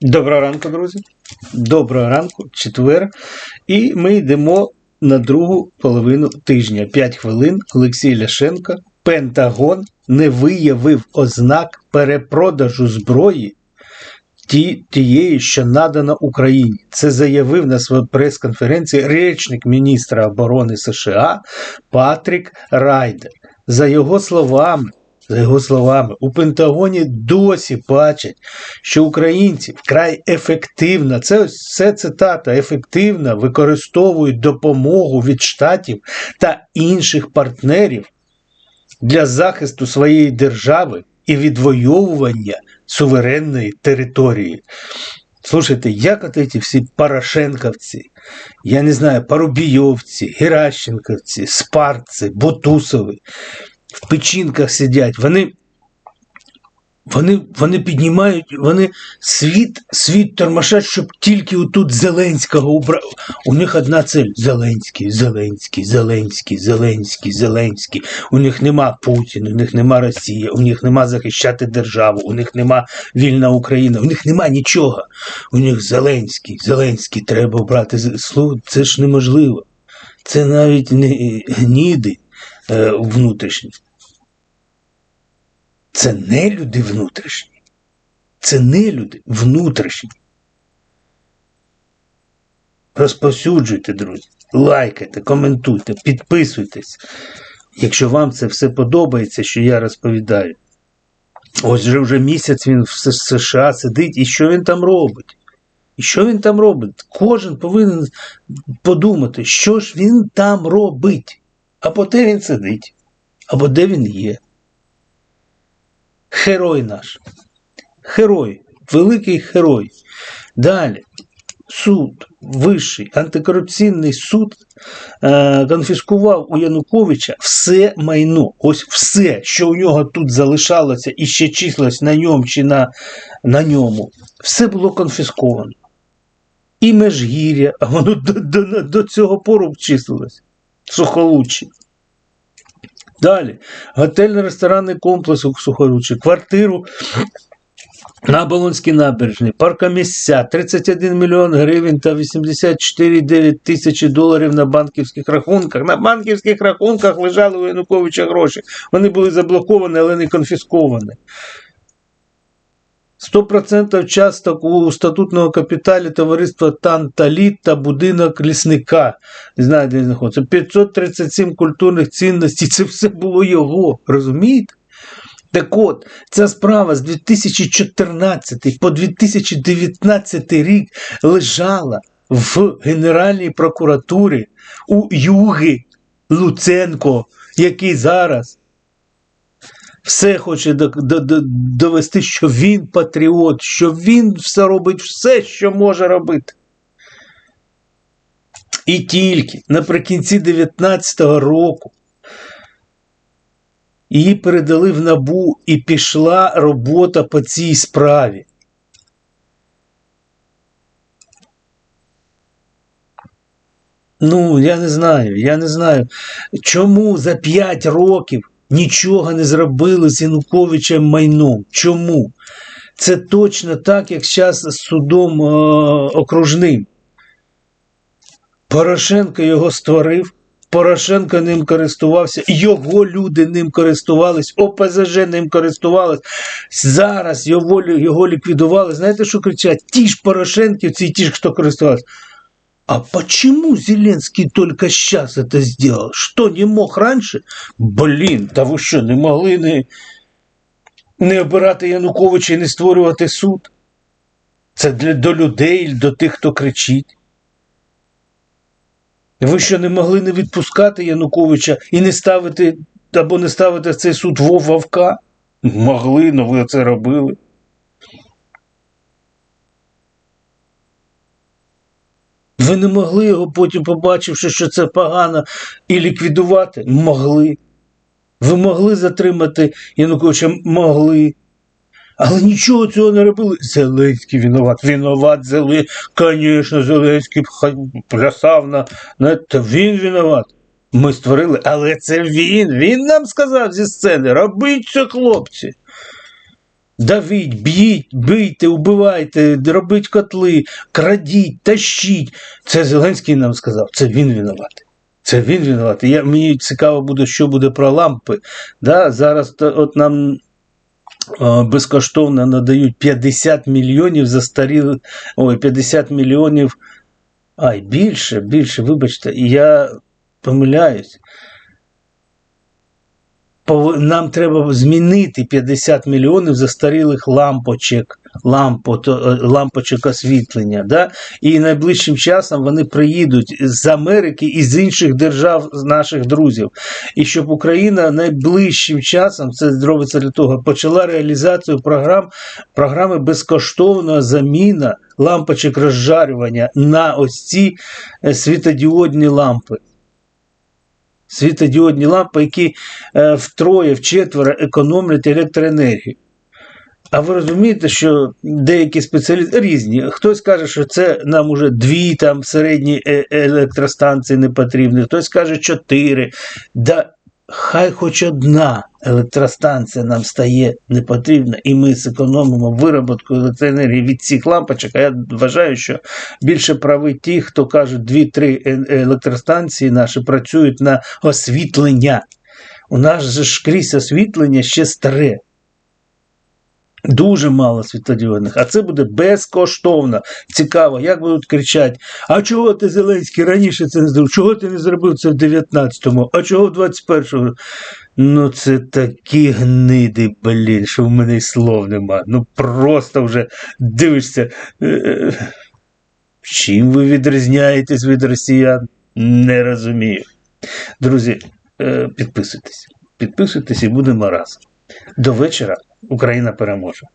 Доброго ранку, друзі. Доброго ранку, четвер. І ми йдемо на другу половину тижня. 5 хвилин. Олексій Ляшенко. Пентагон не виявив ознак перепродажу зброї ті, тієї, що надана Україні. Це заявив на своїй прес-конференції речник міністра оборони США Патрік Райдер. За його словами, за його словами, у Пентагоні досі бачать, що українці вкрай ефективно, це ось це цитата, ефективно використовують допомогу від штатів та інших партнерів для захисту своєї держави і відвоювання суверенної території. Слушайте, як от эти всі Порошенковці, я не знаю, Парубійовці, Геращенковці, Спарці, Бутусови в печінках сидять, вони, вони, вони піднімають, вони світ, світ тормошать, щоб тільки отут Зеленського убрав. У них одна цель Зеленський, Зеленський, Зеленський, Зеленський, Зеленський. У них нема Путіна, у них нема Росії, у них нема захищати державу, у них нема вільна Україна, у них нема нічого. У них Зеленський, Зеленський треба брати. Слухай, це ж неможливо. Це навіть не гніди е, внутрішні. Це не люди внутрішні. Це не люди внутрішні. Розповсюджуйте, друзі, лайкайте, коментуйте, підписуйтесь. Якщо вам це все подобається, що я розповідаю. Ось вже вже місяць він в США сидить, і що він там робить? І що він там робить? Кожен повинен подумати, що ж він там робить. Або де він сидить, або де він є. Герой наш. Герой, великий герой. Далі. Суд, вищий антикорупційний суд е, конфіскував у Януковича все майно. Ось все, що у нього тут залишалося і ще числилось на ньому чи на, на ньому, все було конфісковано. І Межгір'я, воно до, до, до цього пору числилось. Сухолуччі. Далі. Готельно-ресторанний комплекс у Сухоручі, квартиру на Болонській набережній, паркомісця, 31 мільйон гривень та 84,9 тисячі доларів на банківських рахунках. На банківських рахунках лежали у Януковича гроші. Вони були заблоковані, але не конфісковані. 100% часток у статутному капіталі товариства Танталіт та будинок лісника. Не знаю, де знаходиться. 537 культурних цінностей. Це все було його. Розумієте? Так от, ця справа з 2014 по 2019 рік лежала в Генеральній прокуратурі у Юги Луценко, який зараз все хоче до- до- до- довести, що він патріот, що він все робить все, що може робити. І тільки наприкінці 19-го року її передали в набу і пішла робота по цій справі. Ну, я не знаю, я не знаю, чому за 5 років нічого не зробили з Януковичем майном. Чому? Це точно так, як зараз з судом е, окружним. Порошенко його створив, Порошенко ним користувався, його люди ним користувались, ОПЗЖ ним користувались. Зараз його, його ліквідували. Знаєте, що кричать? Ті ж Порошенківці ті ж, хто користувався. А почему Зеленский только сейчас это сделал? Что, не мог раньше? Блін, та ви що, не могли не, не обирати Януковича і не створювати суд? Це для, до людей, до тих, хто кричить. Ви що не могли не відпускати Януковича і не ставити або не ставити цей суд Вов Вовка? Могли, але ви це робили. Ви не могли його потім, побачивши, що це погано, і ліквідувати? Могли. Ви могли затримати Януковича? Могли. Але нічого цього не робили. Зеленський винуват. Винуват Зеленський. Звісно, Зеленський плясав на, це він винуват. Ми створили, але це він. Він нам сказав зі сцени. Робіть це, хлопці. Давіть, б'їть, бийте, убивайте, робіть котли, крадіть, тащіть. Це Зеленський нам сказав, це він винуватий. Це він винуватий. Я, мені цікаво буде, що буде про лампи. Да? Зараз от нам е, безкоштовно надають 50 мільйонів застарілих, ой, 50 мільйонів, ай, більше, більше, вибачте, я помиляюсь. Нам треба змінити 50 мільйонів застарілих лампочок, лампо, то, е, лампочок освітлення. Да? І найближчим часом вони приїдуть з Америки і з інших держав з наших друзів. І щоб Україна найближчим часом, це зробиться для того, почала реалізацію програм, програми безкоштовна заміна лампочок розжарювання на ось ці е, світодіодні лампи. Світодіодні лампи, які е, втроє, вчетверо економлять електроенергію. А ви розумієте, що деякі спеціалісти різні. Хтось каже, що це нам уже дві там середні е- електростанції не потрібні, хтось каже чотири. Да хай хоч одна електростанція нам стає не потрібна, і ми зекономимо вироботку електроенергії від цих лампочок. А я вважаю, що більше прави ті, хто кажуть, дві-три е- електростанції наші працюють на освітлення. У нас же ж крізь освітлення ще старе. Дуже мало світлодіодних, а це буде безкоштовно. Цікаво, як будуть кричати: А чого ти Зеленський раніше це не зробив? Чого ти не зробив це в 19-му? А чого в 21-му? Ну, це такі гниди, блін, що в мене й слов нема. Ну просто вже дивишся. е, е, Чим ви відрізняєтесь від росіян? Не розумію. Друзі, е, підписуйтесь. Підписуйтесь і будемо разом. До вечора Україна переможе.